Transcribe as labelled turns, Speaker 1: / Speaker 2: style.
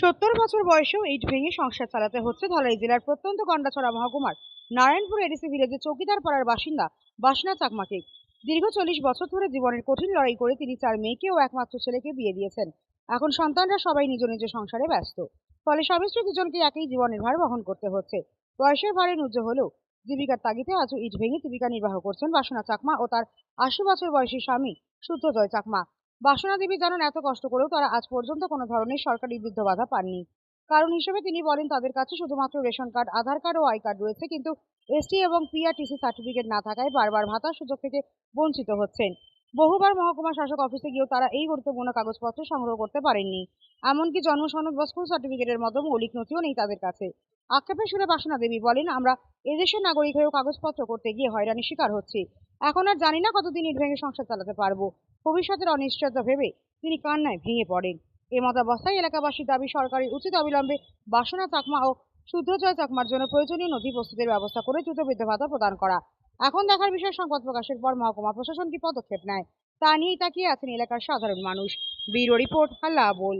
Speaker 1: সত্তর বছর বয়সেও ইট ভেঙে সংসার চালাতে হচ্ছে ধলাই জেলার প্রত্যন্ত গন্ডাছড়া মহকুমার। নারায়ণপুর এডিসি ভিলেজে চৌকিদার পাড়ার বাসিন্দা বাসনা চাকমাকে। দীর্ঘ চল্লিশ বছর ধরে জীবনের কঠিন লড়াই করে তিনি চার মেয়েকে ও একমাত্র ছেলেকে বিয়ে দিয়েছেন। এখন সন্তানরা সবাই নিজ নিজ সংসারে ব্যস্ত। ফলে স্বামী দুজনকে একই জীবনের ভার বহন করতে হচ্ছে। বয়সের ভারে নুজ্জ হলেও জীবিকার তাগিদে আজও ইট ভেঙে জীবিকা নির্বাহ করছেন বাসনা চাকমা ও তার আশি বছর বয়সী স্বামী শুদ্ধজয় চাকমা। বাসনা দেবী জানান এত কষ্ট করেও তারা আজ পর্যন্ত কোনো ধরনের সরকারি বৃদ্ধ বাধা পাননি। কারণ হিসেবে তিনি বলেন, তাদের কাছে শুধুমাত্র রেশন কার্ড, আধার কার্ড ও আই কার্ড রয়েছে, কিন্তু এসটি এবং পিআরটিসি সার্টিফিকেট না থাকায় বারবার ভাতার সুযোগ থেকে বঞ্চিত হচ্ছেন। বহুবার মহকুমা শাসক অফিসে গিয়েও তারা এই গুরুত্বপূর্ণ কাগজপত্র সংগ্রহ করতে পারেননি। এমনকি জন্ম সনদ বা স্কুল সার্টিফিকেটের মতো মৌলিক নথিও নেই তাদের কাছে। আক্ষেপের সুরে বাসনা দেবী বলেন, আমরা এদেশের নাগরিক হয়েও কাগজপত্র করতে গিয়ে হয়রানির শিকার হচ্ছি। এখন আর জানি না কতদিন ইট ভেঙে সংসার চালাতে পারব। ভবিষ্যতের অনিশ্চয়তা ভেবে তিনি কান্নায় ভেঙে পড়েন। এ মতাবস্থায় এলাকাবাসীর দাবি সরকারের উচিত অবিলম্বে বাসনা, চাকমা ও শুদ্ধজয় চাকমার জন্য প্রয়োজনীয় নথি প্রস্তুতের ব্যবস্থা করে দ্রুত বৃদ্ধ ভাতা প্রদান করা। এখন দেখার বিষয়, সংবাদ প্রকাশের পর মহকুমা প্রশাসন কি পদক্ষেপ নেয়, তা নিয়েই তাকিয়ে আছেন এলাকার সাধারণ মানুষ। ব্যুরো রিপোর্ট, হাল্লা বল